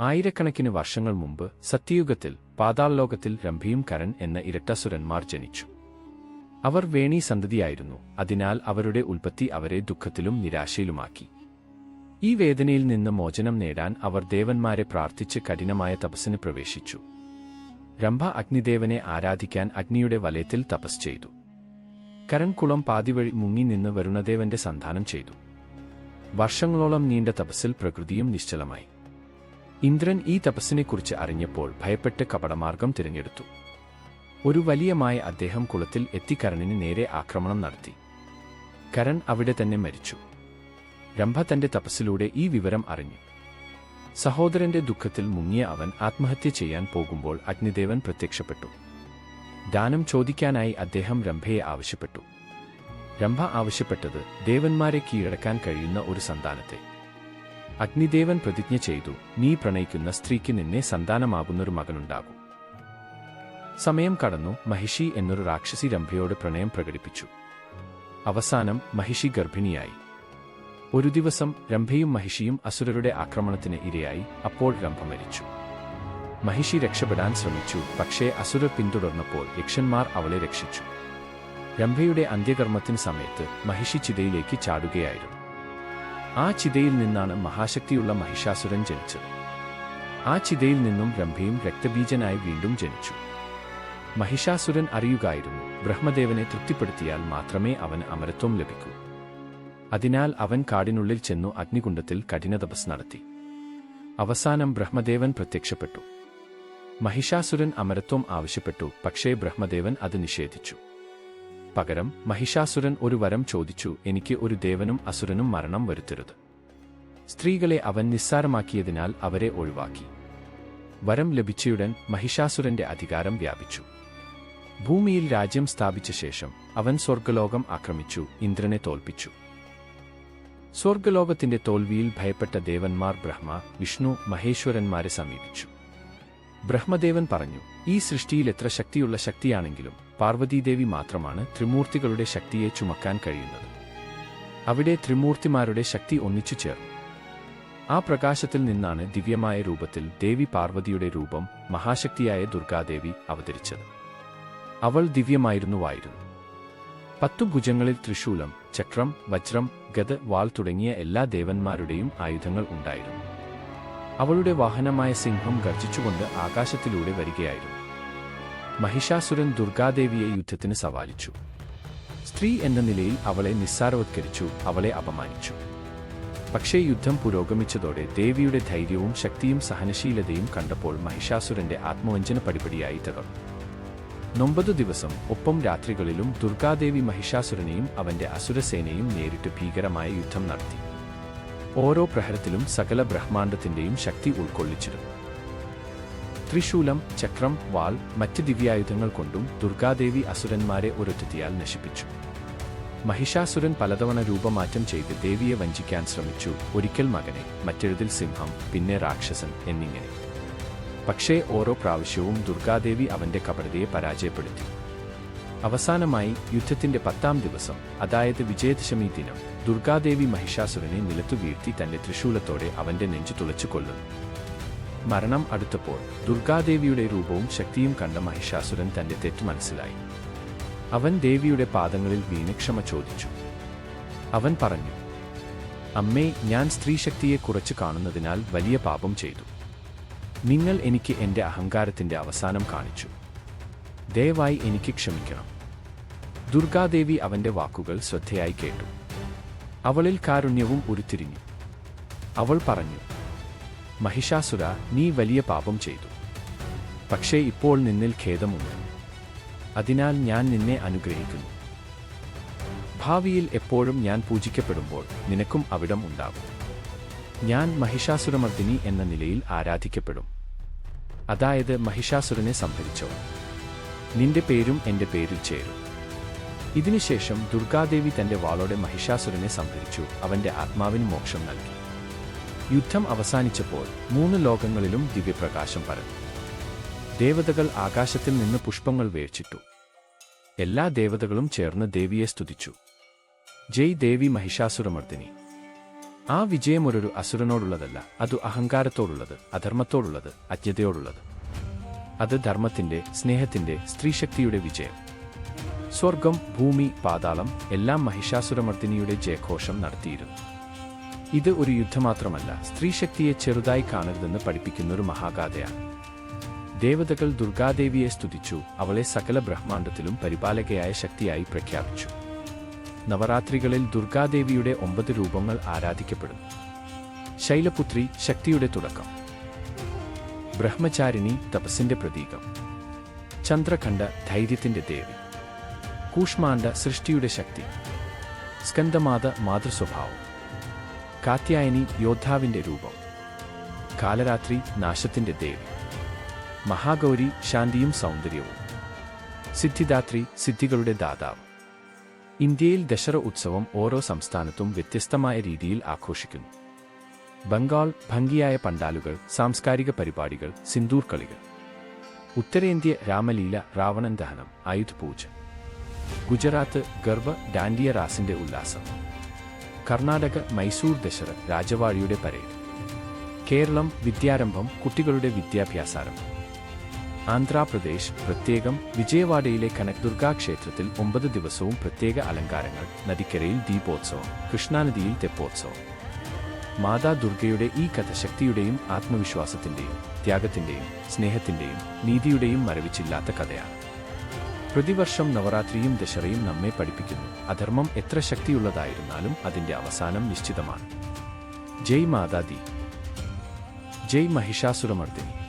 ആയിരക്കണക്കിന് വർഷങ്ങൾ മുമ്പ് സത്യയുഗത്തിൽ പാതാളലോകത്തിൽ രംഭിയും കരൺ എന്ന ഇരട്ടസുരന്മാർ ജനിച്ചു. അവർ വേണി സന്തതിയായിരുന്നു അതിനാൽ അവരുടെ ഉൽപ്പത്തി അവരെ ദുഃഖത്തിലും നിരാശയിലുമാക്കി. ഈ വേദനയിൽ നിന്ന് മോചനം നേടാൻ അവർ ദേവന്മാരെ പ്രാർത്ഥിച്ച് കഠിനമായ തപസ്സിന് പ്രവേശിച്ചു. രംഭ അഗ്നിദേവനെ ആരാധിക്കാൻ അഗ്നിയുടെ വലയത്തിൽ തപസ് ചെയ്തു. കരൺകുളം പാതിവഴി മുങ്ങി നിന്ന് വരുണദേവന്റെ സന്ധാനം ചെയ്തു. വർഷങ്ങളോളം നീണ്ട തപസ്സിൽ പ്രകൃതിയും നിശ്ചലമായി. ഇന്ദ്രൻ ഈ തപസ്സിനെക്കുറിച്ച് അറിഞ്ഞപ്പോൾ ഭയപ്പെട്ട് കപടമാർഗം തിരഞ്ഞെടുത്തു. ഒരു വലിയമായ അദ്ദേഹം കുളത്തിൽ എത്തിക്കരണിന് നേരെ ആക്രമണം നടത്തി. കരൺ അവിടെ തന്നെ മരിച്ചു. രംഭ തന്റെ തപസ്സിലൂടെ ഈ വിവരം അറിഞ്ഞു. സഹോദരന്റെ ദുഃഖത്തിൽ മുങ്ങിയ അവൻ ആത്മഹത്യ ചെയ്യാൻ പോകുമ്പോൾ അഗ്നിദേവൻ പ്രത്യക്ഷപ്പെട്ടു. ദാനം ചോദിക്കാനായി അദ്ദേഹം രംഭയെ ആവശ്യപ്പെട്ടു. രംഭ ആവശ്യപ്പെട്ടത് ദേവന്മാരെ കീഴടക്കാൻ കഴിയുന്ന ഒരു സന്താനത്തെ. അഗ്നിദേവൻ പ്രതിജ്ഞ ചെയ്തു നീ പ്രണയിക്കുന്ന സ്ത്രീക്ക് നിന്നെ സന്താനമാകുന്നൊരു മകനുണ്ടാകും. സമയം കടന്നു മഹിഷി എന്നൊരു രാക്ഷസി രംഭയോട് പ്രണയം പ്രകടിപ്പിച്ചു. അവസാനം മഹിഷി ഗർഭിണിയായി. ഒരു ദിവസം രംഭയും മഹിഷിയും അസുരരുടെ ആക്രമണത്തിന് ഇരയായി അപ്പോൾ രംഭ മരിച്ചു. മഹിഷി രക്ഷപ്പെടാൻ ശ്രമിച്ചു പക്ഷേ അസുരർ പിന്തുടർന്നപ്പോൾ യക്ഷന്മാർ അവളെ രക്ഷിച്ചു. രംഭയുടെ അന്ത്യകർമ്മത്തിന് സമയത്ത് മഹിഷി ചിതയിലേക്ക് ചാടുകയായിരുന്നു. ആ ചിതയിൽ നിന്നാണ് മഹാശക്തിയുള്ള മഹിഷാസുരൻ ജനിച്ചത്. ആ ചിതയിൽ നിന്നും രംഭയും രക്തബീജനായി വീണ്ടും ജനിച്ചു. മഹിഷാസുരൻ അറിയുകയായിരുന്നു ബ്രഹ്മദേവനെ തൃപ്തിപ്പെടുത്തിയാൽ മാത്രമേ അവന് അമരത്വം ലഭിക്കൂ. അതിനാൽ അവൻ കാടിനുള്ളിൽ ചെന്നു അഗ്നികുണ്ഡത്തിൽ കഠിനതപസ് നടത്തി. അവസാനം ബ്രഹ്മദേവൻ പ്രത്യക്ഷപ്പെട്ടു. മഹിഷാസുരൻ അമരത്വം ആവശ്യപ്പെട്ടു പക്ഷേ ബ്രഹ്മദേവൻ അത് നിഷേധിച്ചു. പകരം മഹിഷാസുരൻ ഒരു വരം ചോദിച്ചു എനിക്ക് ഒരു ദേവനും അസുരനും മരണം വരുത്തരുത്. സ്ത്രീകളെ അവൻ നിസ്സാരമാക്കിയതിനാൽ അവരെ ഒഴിവാക്കി. വരം ലഭിച്ചയുടൻ മഹിഷാസുരന്റെ അധികാരം വ്യാപിച്ചു. ഭൂമിയിൽ രാജ്യം സ്ഥാപിച്ച ശേഷം അവൻ സ്വർഗലോകം ആക്രമിച്ചു ഇന്ദ്രനെ തോൽപ്പിച്ചു. സ്വർഗലോകത്തിന്റെ തോൽവിയിൽ ഭയപ്പെട്ട ദേവന്മാർ ബ്രഹ്മ വിഷ്ണു മഹേശ്വരന്മാരെ സമീപിച്ചു. ബ്രഹ്മദേവൻ പറഞ്ഞു ഈ സൃഷ്ടിയിൽ എത്ര ശക്തിയുള്ള ശക്തിയാണെങ്കിലും പാർവതീദേവി മാത്രമാണ് ത്രിമൂർത്തികളുടെ ശക്തിയെ ചുമക്കാൻ കഴിയുന്നത്. അവിടെ ത്രിമൂർത്തിമാരുടെ ശക്തി ഒന്നിച്ചു ചേർന്നു. ആ പ്രകാശത്തിൽ നിന്നാണ് ദിവ്യമായ രൂപത്തിൽ ദേവി പാർവതിയുടെ രൂപം മഹാശക്തിയായ ദുർഗാദേവി അവതരിച്ചത്. അവൾ ദിവ്യമായിരുന്നുവായിരുന്നു. പത്തു ഭുജങ്ങളിൽ ത്രിശൂലം ചക്രം വജ്രം ഗത വാൾ തുടങ്ങിയ എല്ലാ ദേവന്മാരുടെയും ആയുധങ്ങൾ ഉണ്ടായിരുന്നു. അവളുടെ വാഹനമായ സിംഹം ഗർജിച്ചുകൊണ്ട് ആകാശത്തിലൂടെ വരികയായിരുന്നു. മഹിഷാസുരൻ ദുർഗാദേവിയെ യുദ്ധത്തിന് സവാലിച്ചു സ്ത്രീ എന്ന നിലയിൽ അവളെ നിസ്സാരവത്കരിച്ചു അവളെ അപമാനിച്ചു. പക്ഷേ യുദ്ധം പുരോഗമിച്ചതോടെ ദേവിയുടെ ധൈര്യവും ശക്തിയും സഹനശീലതയും കണ്ടപ്പോൾ മഹിഷാസുരന്റെ ആത്മവഞ്ചന പടിപടിയായി തകർന്നു. നൊമ്പതു ദിവസം ഒപ്പം രാത്രികളിലും ദുർഗാദേവി മഹിഷാസുരനെയും അവന്റെ അസുരസേനയും നേരിട്ട് ഭീകരമായ യുദ്ധം നടത്തി. ഓരോ പ്രഹരത്തിലും സകല ബ്രഹ്മാണ്ഡത്തിന്റെയും ശക്തി ഉൾക്കൊള്ളിച്ചിരുന്നു. ത്രിശൂലം ചക്രം വാൾ മറ്റ് ദിവ്യായുധങ്ങൾ കൊണ്ടും ദുർഗാദേവി അസുരന്മാരെ ഒരൊറ്റത്തിയാൽ നശിപ്പിച്ചു. മഹിഷാസുരൻ പലതവണ രൂപമാറ്റം ചെയ്ത് ദേവിയെ വഞ്ചിക്കാൻ ശ്രമിച്ചു. ഒരിക്കൽ മകനെ മറ്റെഴുതിൽ സിംഹം പിന്നെ രാക്ഷസൻ എന്നിങ്ങനെ. പക്ഷേ ഓരോ പ്രാവശ്യവും ദുർഗാദേവി അവന്റെ കപടതയെ പരാജയപ്പെടുത്തി. അവസാനമായി യുദ്ധത്തിന്റെ പത്താം ദിവസം അതായത് വിജയദശമി ദിനം ദുർഗാദേവി മഹിഷാസുരനെ നിലത്തു വീഴ്ത്തി തന്റെ ത്രിശൂലത്തോടെ അവന്റെ നെഞ്ചു തുളച്ചു കൊല്ലുന്നു. മരണം അടുത്തപ്പോൾ ദുർഗാദേവിയുടെ രൂപവും ശക്തിയും കണ്ട മഹിഷാസുരൻ തന്റെ തെറ്റ് മനസ്സിലായി. അവൻ ദേവിയുടെ പാദങ്ങളിൽ വീണക്ഷമ ചോദിച്ചു. അവൻ പറഞ്ഞു അമ്മേ ഞാൻ സ്ത്രീശക്തിയെ കുറച്ചു കാണുന്നതിനാൽ വലിയ പാപം ചെയ്തു. നിങ്ങൾ എനിക്ക് എന്റെ അഹങ്കാരത്തിന്റെ അവസാനം കാണിച്ചു. ദയവായി എനിക്ക് ക്ഷമിക്കണം. ദുർഗാദേവി അവന്റെ വാക്കുകൾ ശ്രദ്ധയായി കേട്ടു. അവളിൽ കാരുണ്യവും ഉരുത്തിരിഞ്ഞു. അവൾ പറഞ്ഞു മഹിഷാസുര നീ വലിയ പാപം ചെയ്തു. പക്ഷേ ഇപ്പോൾ നിന്നിൽ ഖേദമുണ്ട്. അതിനാൽ ഞാൻ നിന്നെ അനുഗ്രഹിക്കുന്നു. ഭാവിയിൽ എപ്പോഴും ഞാൻ പൂജിക്കപ്പെടുമ്പോൾ നിനക്കും അവിടം ഉണ്ടാകും. ഞാൻ മഹിഷാസുരമർദ്ദിനി എന്ന നിലയിൽ ആരാധിക്കപ്പെടും. അതായത് മഹിഷാസുരനെ സംഭരിച്ചവർ നിന്റെ പേരും എന്റെ പേരിൽ ചേരും. ഇതിനുശേഷം ദുർഗാദേവി തന്റെ വാളോടെ മഹിഷാസുരനെ സംഭരിച്ചു അവന്റെ ആത്മാവിന് മോക്ഷം നൽകി. യുദ്ധം അവസാനിച്ചപ്പോൾ മൂന്ന് ലോകങ്ങളിലും ദിവ്യപ്രകാശം പരന്നു. ദേവതകൾ ആകാശത്തിൽ നിന്ന് പുഷ്പങ്ങൾ വേർച്ചിട്ടു. എല്ലാ ദേവതകളും ചേർന്ന് ദേവിയെ സ്തുതിച്ചു. ജയ് ദേവി മഹിഷാസുരമർദ്ദിനി. ആ വിജയം ഒരു അസുരനോടുള്ളതല്ല അതു അഹങ്കാരത്തോടുള്ളത് അധർമ്മത്തോടുള്ളത് അജ്ഞതയോടുള്ളത്. അത് ധർമ്മത്തിന്റെ സ്നേഹത്തിന്റെ സ്ത്രീശക്തിയുടെ വിജയം. സ്വർഗം ഭൂമി പാതാളം എല്ലാം മഹിഷാസുരമർദ്ദിനിയുടെ ജയഘോഷം നടത്തിയിരുന്നു. ഇത് ഒരു യുദ്ധമാത്രമല്ല സ്ത്രീശക്തിയെ ചെറുതായി കാണരുതെന്ന് പഠിപ്പിക്കുന്ന ഒരു മഹാഗാഥയാണ്. ദേവതകൾ ദുർഗാദേവിയെ സ്തുതിച്ചു അവളെ സകല ബ്രഹ്മാണ്ടത്തിലും പരിപാലകയായ ശക്തിയായി പ്രഖ്യാപിച്ചു. നവരാത്രികളിൽ ദുർഗാദേവിയുടെ ഒമ്പത് രൂപങ്ങൾ ആരാധിക്കപ്പെടുന്നു. ശൈലപുത്രി ശക്തിയുടെ തുടക്കം. ബ്രഹ്മചാരിണി തപസ്സിന്റെ പ്രതീകം. ചന്ദ്രഖണ്ഡ ധൈര്യത്തിന്റെ ദേവി. കൂഷ്മാണ്ഡ സൃഷ്ടിയുടെ ശക്തി. സ്കന്ദമാത മാതൃസ്വഭാവം. കാത്യായനി യോദ്ധാവിന്റെ രൂപം. കാലരാത്രി നാശത്തിന്റെ ദേവി. മഹാഗൗരി ശാന്തിയും സൗന്ദര്യവും. സിദ്ധിദാത്രി സിദ്ധികളുടെ ദാതാവ്. ഇന്ത്യയിൽ ദശറ ഉത്സവം ഓരോ സംസ്ഥാനത്തും വ്യത്യസ്തമായ രീതിയിൽ ആഘോഷിക്കുന്നു. ബംഗാൾ ഭംഗിയായ പണ്ടാലുകൾ സാംസ്കാരിക പരിപാടികൾ സിന്ദൂർ കളികൾ. ഉത്തരേന്ത്യ രാമലീല രാവണൻ ദഹനം ആയുധ പൂജ. ഗുജറാത്ത് ഗർഭ ഡാൻഡിയ റാസിന്റെ ഉല്ലാസം. കർണാടക മൈസൂർ ദശറ രാജവാഴിയുടെ പരേഡ്. കേരളം വിദ്യാരംഭം കുട്ടികളുടെ വിദ്യാഭ്യാസാരംഭം ആന്ധ്രാപ്രദേശ് പ്രത്യേകം വിജയവാഡയിലെ കനകദുർഗാ ക്ഷേത്രത്തിൽ ഒമ്പത് ദിവസവും പ്രത്യേക അലങ്കാരങ്ങൾ നദിക്കരയിൽ ദീപോത്സവം കൃഷ്ണാനദിയിൽ തെപ്പോത്സവം. മാതാ ദുർഗയുടെ ഈ കഥ ശക്തിയുടെയും ആത്മവിശ്വാസത്തിന്റെയും ത്യാഗത്തിന്റെയും സ്നേഹത്തിന്റെയും നീതിയുടെയും മരവിച്ചില്ലാത്ത കഥയാണ്. പ്രതിവർഷം നവരാത്രിയും ദശറയും നമ്മെ പഠിപ്പിക്കുന്നു. അധർമ്മം എത്ര ശക്തിയുള്ളതായിരുന്നാലും അതിന്റെ അവസാനം നിശ്ചിതമാണ്. ജയ് മാതാ ദി. ജയ് മഹിഷാസുരമർദ്ദിനി.